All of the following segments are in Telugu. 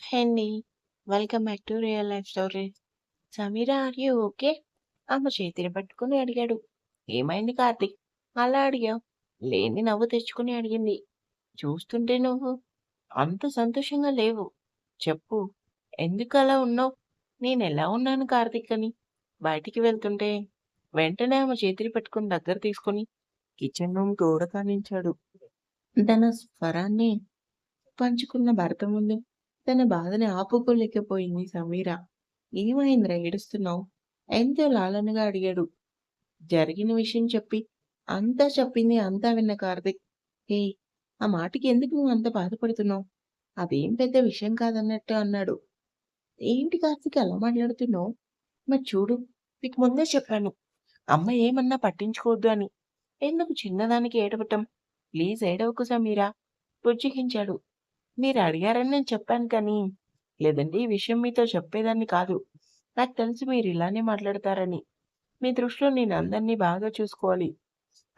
హాయ్ అండి. Welcome back to real life story Sameera are you okay? ఆమె చేతిని పట్టుకుని అడిగాడు. ఏమైంది కార్తీక్? అలా అడిగావు? లేని నవ్వు తెచ్చుకుని అడిగింది. చూస్తుంటే నువ్వు అంత సంతోషంగా లేవు. చెప్పు ఎందుకు అలా ఉన్నావు? నేను ఎలా ఉన్నాను కార్తీక్ అని బయటికి వెళ్తుంటే వెంటనే ఆమె చేతిని పట్టుకుని దగ్గర తీసుకొని కిచెన్ రూమ్ గోడ కానించాడు. తన స్వరాన్ని పంచుకున్న భర్త ముందు తన బాధని ఆపుకోలేకపోయింది సమీర. ఏమైందిరా ఏడుస్తున్నావు? ఎంతో లాలనగా అడిగాడు. జరిగిన విషయం చెప్పి అంతా చెప్పింది అంతా విన్న కార్తిక్ హే ఆ మాటకి ఎందుకు నువ్వు అంత బాధపడుతున్నావు? అదేం పెద్ద విషయం కాదన్నట్టు అన్నాడు. ఏంటి కార్తిక్ అలా మాట్లాడుతున్నావు? మరి చూడు నీకు ముందే చెప్పాను. అమ్మ ఏమన్నా పట్టించుకోవద్దు అని. ఎందుకు చిన్నదానికి ఏడవటం? ప్లీజ్ ఏడవకు సమీరా బుజ్జగించాడు. మీరు అడిగారని నేను చెప్పాను కానీ లేదండి ఈ విషయం మీతో చెప్పేదాన్ని కాదు. నాకు తెలిసి మీరు ఇలానే మాట్లాడతారని. మీ దృష్టిలో నేను అందరినీ బాగా చూసుకోవాలి.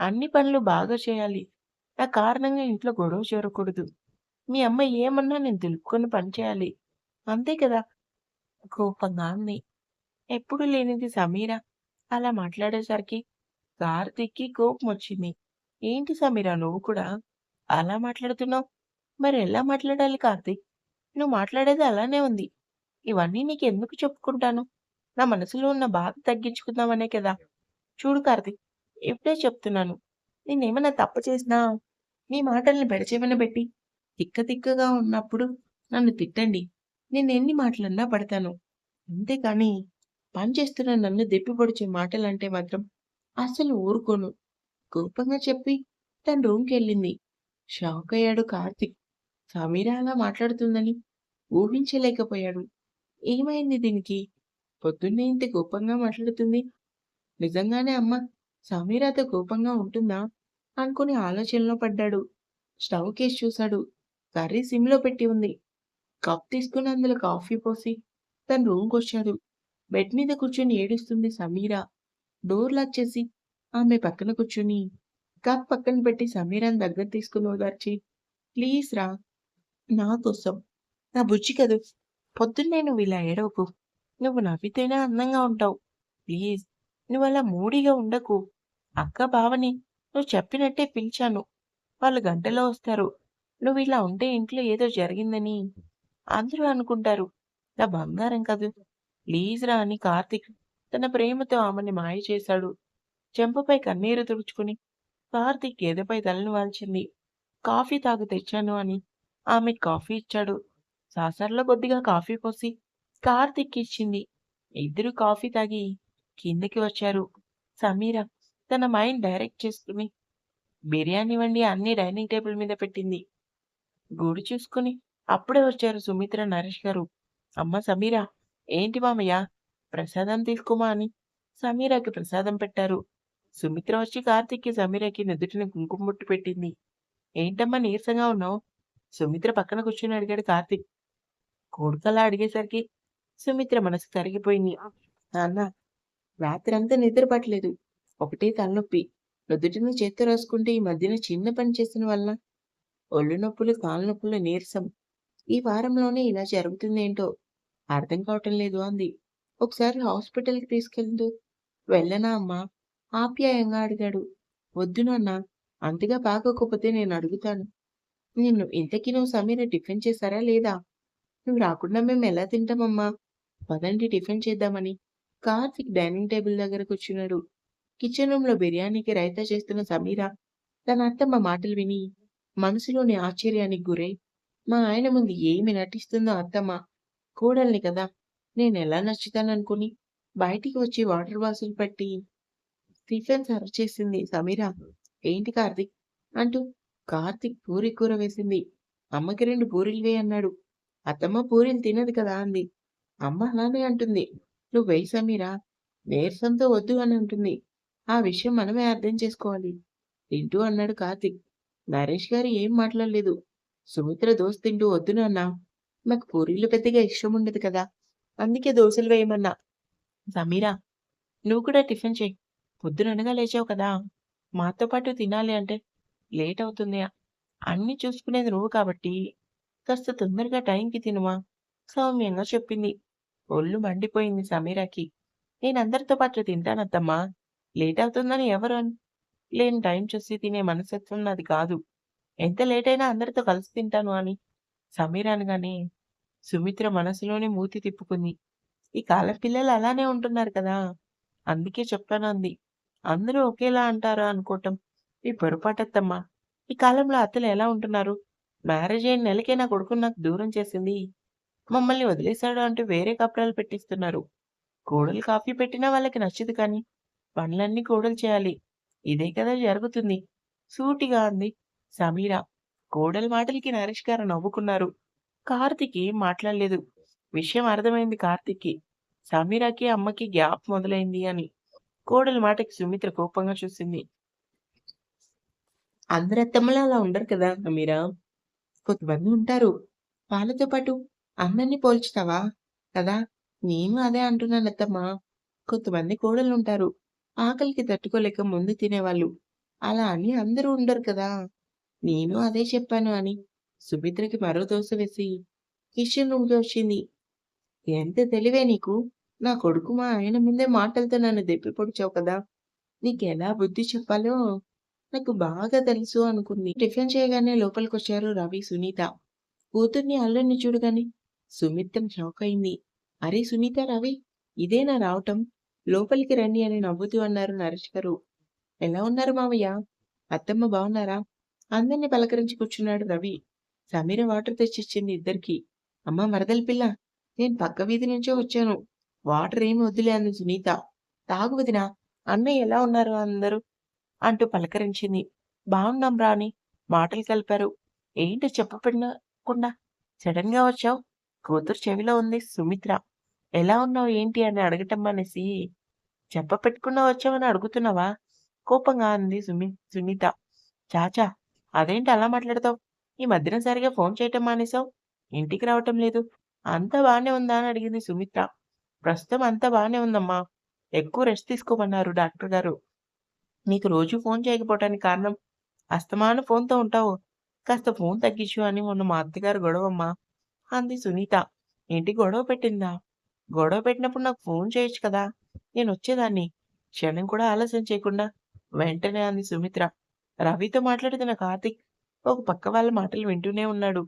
అన్ని పనులు బాగా చేయాలి. నా కారణంగా ఇంట్లో గొడవ చేరకూడదు మీ అమ్మ ఏమన్నా నేను తెలుపుకొని పని చేయాలి. అంతే కదా! కోపంగా అంది. ఎప్పుడు లేనిది సమీర అలా మాట్లాడేసరికి కార్తీక్‌కి కోపమొచ్చింది. ఏంటి సమీరా నువ్వు కూడా అలా మాట్లాడుతున్నావు? మరి ఎలా మాట్లాడాలి కార్తీక్? నువ్వు మాట్లాడేది అలానే ఉంది. ఇవన్నీ నీకు ఎందుకు చెప్పుకుంటాను? నా మనసులో ఉన్న బాధ తగ్గించుకుందామనే కదా! చూడు కార్తీక్ ఇప్పుడే చెప్తున్నాను. నేనేమన్నా తప్పు చేసినా మీ మాటల్ని పెడచెవిన పెట్టి తిక్క తిక్కగా ఉన్నప్పుడు నన్ను తిట్టండి. నేను ఎన్ని మాటలన్నా పడతాను. అంతేకాని పని చేస్తున్న నన్ను దెప్పిపొడిచే మాటలంటే మాత్రం అస్సలు ఊరుకోను. కోపంగా చెప్పి తన రూమ్కి వెళ్ళింది షాక్ అయ్యాడు కార్తీక్. సమీర అలా మాట్లాడుతుందని ఊహించలేకపోయాడు. ఏమైంది దీనికి? పొద్దున్నే ఇంత కోపంగా మాట్లాడుతుంది. నిజంగానే అమ్మ సమీరాతో కోపంగా ఉంటుందా? అనుకుని ఆలోచనలో పడ్డాడు. స్టవ్ కేసు చూశాడు. కర్రీ సిమ్‌లో పెట్టి ఉంది. కప్ తీసుకుని అందులో కాఫీ పోసి తన రూమ్‌కొచ్చాడు. బెడ్ మీద కూర్చొని ఏడుస్తుంది సమీరా డోర్ లాక్ చేసి ఆమె పక్కన కూర్చుని కప్ పక్కన పెట్టి సమీరాని దగ్గర తీసుకుని ఓదార్చి ప్లీజ్ రా నా కోసం నా బుజ్జి కదూ పొద్దున్నే నువ్వు ఇలా ఏడవకు. నువ్వు నవ్వితేనే అందంగా ఉంటావు. ప్లీజ్ నువ్వలా మూడీగా ఉండకు. అక్క బావని నువ్వు చెప్పినట్టే పిలిచాను. వాళ్ళు గంటలో వస్తారు. నువ్వు ఇలా ఉంటే ఇంట్లో ఏదో జరిగిందని అందరూ అనుకుంటారు. నా బంగారం కదూ ప్లీజ్ రా అని కార్తీక్ తన ప్రేమతో ఆమెని మాయ చేశాడు. చెంపపై కన్నీరు తుడుచుకుని కార్తిక్ గేదెపై తలను వాల్చింది. కాఫీ తాగు తెచ్చాను అని ఆమె కాఫీ ఇచ్చాడు. సాసర్లో కొద్దిగా కాఫీ పోసి కార్ ఇచ్చింది. ఇద్దరు కాఫీ తాగి కిందకి వచ్చారు. సమీర తన మైండ్ డైరెక్ట్ చేసుకుని బిర్యానీ వండి అన్ని డైనింగ్ టేబుల్ మీద పెట్టింది. గుడి చూసుకుని అప్పుడే వచ్చారు సుమిత్ర, నరేష్ గారు. అమ్మ సమీర ఏంటి మామయ్య ప్రసాదం తీసుకోమా అని సమీరకి ప్రసాదం పెట్టారు. సుమిత్ర వచ్చి కార్తీక్‌కి, సమీరకి నుదుటిని కుంకుమ బొట్టు పెట్టింది. ఏంటమ్మా నీరసంగా ఉన్నావు? సుమిత్ర పక్కన కూర్చొని అడిగాడు కార్తీక్. కొడుకలా అడిగేసరికి సుమిత్ర మనసు కరిగిపోయింది. నాన్న రాత్రంతా నిద్ర పట్టలేదు. ఒకటే తలనొప్పి. నుదుటిన చేత్తో రాసుకుంటే ఈ మధ్యన చిన్న పని చేసిన వలన ఒళ్ళు నొప్పులు, కాళ్ళ నొప్పులు, నీరసం. ఈ వారంలోనే ఇలా జరుగుతుందేంటో అర్థం కావటం లేదు అంది. ఒకసారి హాస్పిటల్‌కి తీసుకెళ్ళు. వెళ్ళనా అమ్మా? ఆప్యాయంగా అడిగాడు. వద్దు నాన్న అంతగా బాగోకపోతే నేను అడుగుతాను. నిన్ను ఇంతకీ నువ్వు సమీర టిఫిన్ చేశారా లేదా? నువ్వు రాకుండా మేము ఎలా తింటామమ్మా? పదండి టిఫిన్ చేద్దామని కార్తిక్ డైనింగ్ టేబుల్ దగ్గర కూర్చున్నాడు. కిచెన్ రూమ్‌లో బిర్యానీకి రైతా చేస్తున్న సమీర తన అత్తమ్మ మాటలు విని మనసులోని ఆశ్చర్యానికి గురై మా ఆయన ముందు ఏమి నటిస్తుందో అత్తమ్మ కోడల్ని కదా! నేను ఎలా నచ్చుతాననుకుని బయటికి వచ్చి వాటర్ బాటిల్ పెట్టి టిఫిన్ సర్వ్ చేసింది సమీర. ఏంటి కార్తిక్ అంటూ కార్తిక్ పూరి కూర వేసింది. అమ్మకి రెండు పూరీలు వేయి అన్నాడు. అత్తమ్మ పూరీలు తినదు కదా! అంది. అమ్మ అలానే అంటుంది. నువ్వు వెయ్యి సమీరా నీరసంతో వద్దు అని అంటుంది. ఆ విషయం మనమే అర్థం చేసుకోవాలి. తింటూ అన్నాడు కార్తిక్ నరేష్ గారు ఏం మాట్లాడలేదు. సుమిత్ర దోశ తింటూ వద్దు నాన్న. నాకు పూరీలు పెద్దగా ఇష్టం ఉండదు కదా! అందుకే దోశలు వేయమన్నా. సమీరా నువ్వు కూడా టిఫిన్ చెయ్యి. పొద్దుననగా లేచావు కదా! మాతో పాటు తినాలి అంటే లేట్ అవుతుంది. అన్నీ చూసుకునేది నువ్వు కాబట్టి కాస్త తొందరగా టైంకి తినుమా సౌమ్యంగా చెప్పింది. ఒళ్ళు మండిపోయింది సమీరాకి. నేను అందరితో పాటు తింటానత్తమ్మా. లేట్ అవుతుందని ఎవరు అని లేని టైం చూసి తినే మనస్తత్వం నాది కాదు. ఎంత లేట్ అయినా అందరితో కలిసి తింటాను అని సమీర అనగానే సుమిత్ర మనసులోనే మూతి తిప్పుకుంది. ఈ కాలం పిల్లలు అలానే ఉంటున్నారు కదా! అందుకే చెప్తాను అంది. అందరూ ఒకేలా అంటారా అనుకోవటం ఈ పొరపాటత్తమ్మా. ఈ కాలంలో అత్తలు ఎలా ఉంటున్నారు? మ్యారేజ్ అయిన నెలకే నా కొడుకుని నాకు దూరం చేసింది. మమ్మల్ని వదిలేశాడు అంటూ వేరే కపడాలు పెట్టిస్తున్నారు. కోడలు కాఫీ పెట్టినా వాళ్ళకి నచ్చదు కానీ పనులన్నీ కోడలు చేయాలి. ఇదే కదా జరుగుతుంది. సూటిగా అంది సమీర. కోడలి మాటలకి నరేష్ గారు నవ్వుకున్నారు. కార్తీక్ ఏం మాట్లాడలేదు. విషయం అర్థమైంది కార్తీక్‌కి. సమీరాకి అమ్మకి గ్యాప్ మొదలైంది అని. కోడలి మాటకి సుమిత్ర కోపంగా చూసింది. అందరు అత్తమ్మలు అలా ఉండరు కదా సమీరా. కొంతమంది ఉంటారు. వాళ్ళతో పాటు అందరిని పోల్చుతావా? కదా! నేను అదే అంటున్నానత్తమ్మా. కొంతమంది కోడలు ఉంటారు ఆకలికి తట్టుకోలేక ముందు తినేవాళ్ళు. అలా అని అందరూ ఉండరు కదా! నేను అదే చెప్పాను అని సుమిత్రకి మరో దోశ వేసి కిషన్ రూమ్‌కి వచ్చింది. ఎంత తెలివే నీకు? నా కొడుకు మా ఆయన ముందే మాటలతో నన్ను దెప్పి పొడిచావు కదా! నీకెలా బుద్ధి చెప్పాలో నాకు బాగా తెలుసు అనుకుంది. టిఫిన్ చేయగానే లోపలికి వచ్చారు రవి, సునీత. కూతుర్ని, అల్లుడిని చూడగాని సుమిత్రం షాక్ అయింది. అరే సునీత, రవి ఇదేనా రావటం? లోపలికి రండి అని నవ్వుతూ అన్నారు నరేష్ గారు. ఎలా ఉన్నారు మావయ్య? అత్తమ్మ బావున్నారా? అందరిని పలకరించి కూర్చున్నాడు రవి. సమీర వాటర్ తెచ్చిచ్చింది ఇద్దరికీ. అమ్మా మరదల పిల్ల, నేను పక్క వీధి నుంచే వచ్చాను. వాటర్ ఏమి వద్దులే అంది సునీత. తాగు వదినా, అన్నయ్య ఎలా ఉన్నారు అందరూ? అంటూ పలకరించింది. బాగున్నాం రాణి మాటలు కలిపారు. ఏంటి చెప్పకుండా సడన్గా వచ్చావు? కూతురు చెవిలో ఉంది సుమిత్ర. ఎలా ఉన్నావు ఏంటి అని అడగటం మానేసి చెప్పపెట్టకుండా వచ్చావని అడుగుతున్నావా? కోపంగా అంది సుమి సునీత. చాచా అదేంటి అలా మాట్లాడతావు? ఈ మధ్యన సరిగా ఫోన్ చేయటం మానేశావు? ఇంటికి రావటం లేదు. అంతా బాగానే ఉందా అని అడిగింది సుమిత్ర. ప్రస్తుతం అంతా బాగానే ఉందమ్మా. ఎక్కువ రెస్ట్ తీసుకోమన్నారు డాక్టర్ గారు. నీకు రోజూ ఫోన్ చేయకపోవటానికి కారణం అస్తమాను ఫోన్‌తో ఉంటావు. కాస్త ఫోన్ తగ్గించు అని మొన్న మా అత్తగారు గొడవమ్మా అంది సునీత. ఏంటి గొడవ పెట్టిందా? గొడవ పెట్టినప్పుడు నాకు ఫోన్ చేయొచ్చు కదా! నేను వచ్చేదాన్ని క్షణం కూడా ఆలస్యం చేయకుండా వెంటనే అంది సుమిత్ర. రవితో మాట్లాడుతున్న కార్తిక్ ఒక పక్క వాళ్ళ మాటలు వింటూనే ఉన్నాడు.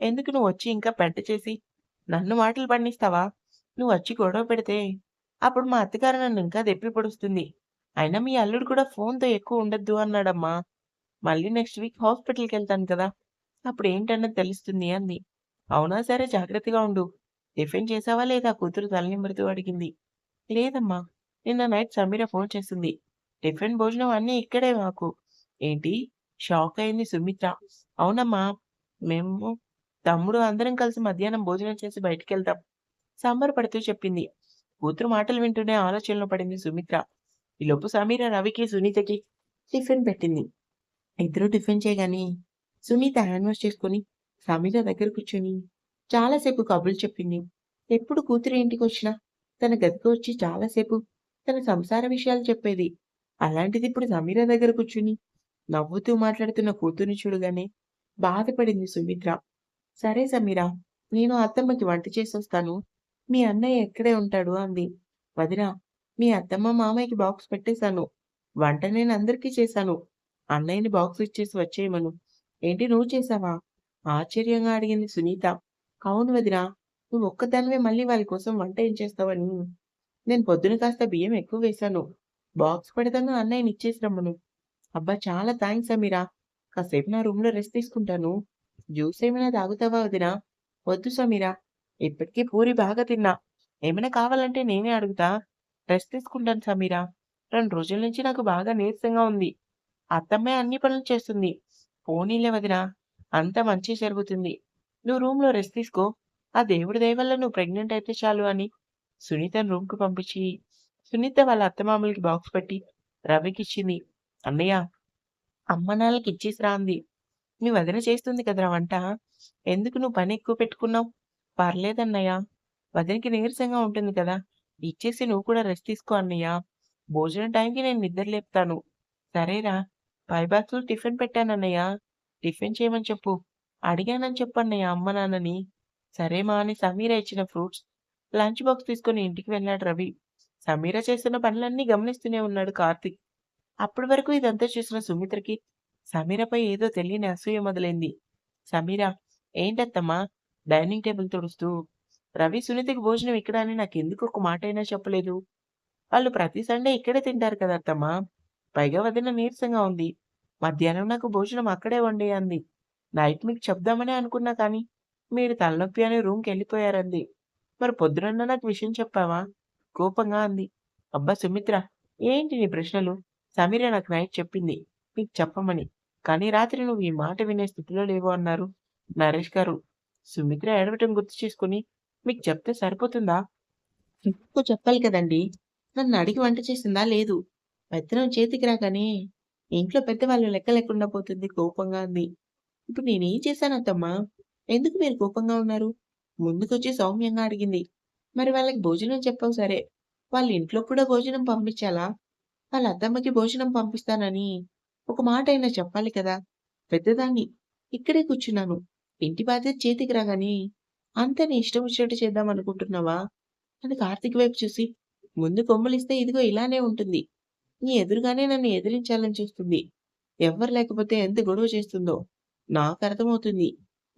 ఎందుకు నువ్వు వచ్చి ఇంకా పెంట చేసి నన్ను మాటలు పండిస్తావా నువ్వు వచ్చి గొడవ పెడితే అప్పుడు మా అత్తగారు నన్ను ఇంకా దెప్పి పొడుస్తుంది. అయినా మీ అల్లుడు కూడా ఫోన్‌తో ఎక్కువ ఉండొద్దు అన్నాడమ్మా. మళ్ళీ నెక్స్ట్ వీక్ హాస్పిటల్కి వెళ్తాను కదా! అప్పుడు ఏంటన్నది తెలుస్తుంది అంది. అవునా సరే జాగ్రత్తగా ఉండు. టిఫిన్ చేసావా లేదా? కూతురు తలనిమురుతూ అడిగింది. లేదమ్మా. నిన్న నైట్ సమీర ఫోన్ చేసింది. టిఫిన్, భోజనం అన్నీ ఇక్కడే మాకు. ఏంటి? షాక్ అయింది సుమిత్ర. అవునమ్మా. మేము, తమ్ముడు అందరం కలిసి మధ్యాహ్నం భోజనం చేసి బయటికెళ్తాం. సంబరపడుతూ చెప్పింది. కూతురు మాటలు వింటూనే ఆలోచనలో పడింది సుమిత్ర. ఈలోపు సమీర రవికి, సునీతకి టిఫిన్ పెట్టింది. ఇద్దరూ టిఫిన్ చేయగానే సునీత హ్యాండ్ వాష్ చేసుకుని సమీర దగ్గర కూర్చొని చాలాసేపు కబుర్లు చెప్పింది. ఎప్పుడు కూతురు ఇంటికి వచ్చినా తన గదికి వచ్చి చాలాసేపు తన సంసార విషయాలు చెప్పేది. అలాంటిది ఇప్పుడు సమీర దగ్గర కూర్చుని నవ్వుతూ మాట్లాడుతున్న కూతుర్ని చూడగానే బాధపడింది సుమిత్ర. సరే సమీర, నేను అత్తమ్మకి వంట చేసొస్తాను. మీ అన్నయ్య ఎక్కడే ఉంటాడు అంది. వదినా, మీ అత్తమ్మ, మామయ్యకి బాక్స్ పెట్టేశాను. వంట నేను అందరికీ చేశాను. అన్నయ్యని బాక్స్ ఇచ్చేసి వచ్చేయమను. ఏంటి నువ్వు చేశావా? ఆశ్చర్యంగా అడిగింది సునీత. అవును వదినా, నువ్వు ఒక్కదానివే మళ్ళీ వాళ్ళ కోసం వంట ఏం చేస్తావని. నేను పొద్దున కాస్త బియ్యం ఎక్కువ వేశాను. బాక్స్ పెడతాను అన్నయ్యని ఇచ్చేసి రమ్మను. అబ్బా చాలా థ్యాంక్స్ సమీరా. కాసేపు నా రూమ్‌లో రెస్ట్ తీసుకుంటాను. జ్యూస్ ఏమైనా తాగుతావా వదినా? వద్దు సమీరా. ఇప్పటికీ పూరి బాగా తిన్నా. ఏమైనా కావాలంటే నేనే అడుగుతా. రెస్ట్ తీసుకుంటాను సమీరా. రెండు రోజుల నుంచి నాకు బాగా నీరసంగా ఉంది. అత్తమ్మే అన్ని పనులు చేస్తుంది. పోనీలే వదినా. అంతా మంచి జరుగుతుంది. నువ్వు రూమ్‌లో రెస్ట్ తీసుకో. ఆ దేవుడి దయ వల్ల నువ్వు ప్రెగ్నెంట్ అయితే చాలు అని సునీతను రూమ్‌కి పంపించి, సునీత వాళ్ళ అత్తమామలకి బాక్స్ పెట్టి రవికిచ్చింది. అన్నయ్య, అమ్మ నాన్నలకి ఇచ్చేసి రాంది నీ వదిన చేస్తుంది కదరా వంట. ఎందుకు నువ్వు పని ఎక్కువ పెట్టుకున్నావు? పర్లేదన్నయ్య. వదినకి నీరసంగా ఉంటుంది కదా! ఇచ్చేసి నువ్వు కూడా రెస్ట్ తీసుకో అన్నయ్య. భోజనం టైంకి నేను నిద్ర లేపుతాను. సరేరా. పై బాక్స్‌లో టిఫిన్ పెట్టానన్నయ్య. టిఫిన్ చేయమని చెప్పు. అడిగానని చెప్పన్నయ్య అమ్మ నాన్నని. సరేమా అని సమీర ఇచ్చిన ఫ్రూట్స్, లంచ్ బాక్స్ తీసుకొని ఇంటికి వెళ్ళాడు రవి. సమీర చేస్తున్న పనులన్నీ గమనిస్తూనే ఉన్నాడు కార్తిక్ అప్పటి వరకు ఇదంతా చూసిన సుమిత్రకి సమీరపై ఏదో తెలియని అసూయ మొదలైంది. సమీర ఏంటత్తమ్మా డైనింగ్ టేబుల్ తుడుస్తూ రవి సునీతకి భోజనం ఇక్కడ అని నాకెందుకు ఒక మాటైనా చెప్పలేదు. వాళ్ళు ప్రతి సండే ఇక్కడే తింటారు కదా అత్తమ్మా. పైగా వదిన నీరసంగా ఉంది. మధ్యాహ్నం నాకు భోజనం అక్కడే వండి అంది. నైట్ మీకు చెప్దామనే అనుకున్నా కానీ మీరు తలనొప్పి అని రూమ్‌కి వెళ్ళిపోయారంది. మరి పొద్దునన్న నాకు విషయం చెప్పావా? కోపంగా అంది. అబ్బా సుమిత్ర ఏంటి నీ ప్రశ్నలు? సమీర నాకు నైట్ చెప్పింది మీకు చెప్పమని. కానీ రాత్రి నువ్వు ఈ మాట వినే స్థితిలో లేవు అన్నారు నరేష్ గారు. సుమిత్ర ఏడవటం గుర్తు చేసుకుని మీకు చెప్తే సరిపోతుందా? ఇంకో చెప్పాలి కదండీ. నన్ను అడిగి వంట చేసిందా? లేదు. పెద్దనం చేతికి రాగానే ఇంట్లో పెద్దవాళ్ళు లెక్క లేకుండా పోతుంది కోపంగా ఉంది ఇప్పుడు నేనేం చేశాను అత్తమ్మా? ఎందుకు మీరు కోపంగా ఉన్నారు? ముందుకొచ్చి సౌమ్యంగా అడిగింది. మరి వాళ్ళకి భోజనం చెప్పావు సరే. వాళ్ళ ఇంట్లో కూడా భోజనం పంపించాలా? వాళ్ళ అత్తమ్మకి భోజనం పంపిస్తానని ఒక మాట అయినా చెప్పాలి కదా! పెద్దదాన్ని. ఇక్కడే కూర్చున్నాను. ఇంటి బాధ్యత చేతికి రాగానే అంత నీ ఇష్టం వచ్చినట్టు చేద్దాం అనుకుంటున్నావా? అని కార్తిక్ వైపు చూసి ముందు కొమ్మలిస్తే ఇదిగో ఇలానే ఉంటుంది. నీ ఎదురుగానే నన్ను ఎదిరించాలని చూస్తుంది. ఎవ్వరు లేకపోతే ఎంత గొడవ చేస్తుందో నాకు అర్థమవుతుంది.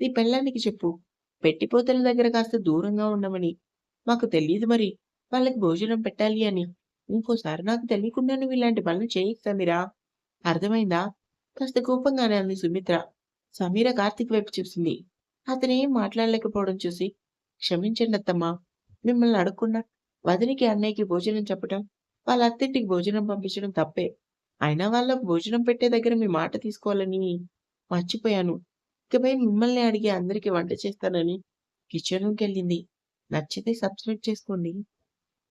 నీ పెళ్ళానికి చెప్పు. పెట్టిపోతల దగ్గర కాస్త దూరంగా ఉండమని. మాకు తెలియదు మరి వాళ్ళకి భోజనం పెట్టాలి అని. ఇంకోసారి నాకు తెలియకుండా నువ్వు ఇలాంటి పనులు చేయకు సమీర. అర్థమైందా? కాస్త కోపంగానే అంది సుమిత్ర. సమీర కార్తీక్ వైపు చూసింది. అతనేం మాట్లాడలేకపోవడం చూసి క్షమించండి అత్తమ్మా. మిమ్మల్ని అడగకుండా వదినికి అన్నయ్యకి భోజనం చెప్పటం, వాళ్ళ అత్తింటికి భోజనం పంపించడం తప్పే. అయినా వాళ్ళ భోజనం పెట్టే దగ్గర మీ మాట తీసుకోవాలని మర్చిపోయాను. ఇకపై మిమ్మల్ని అడిగి అందరికీ వంట చేస్తానని కిచెన్ వెళ్ళింది నచ్చితే సబ్స్క్రైబ్ చేసుకోండి.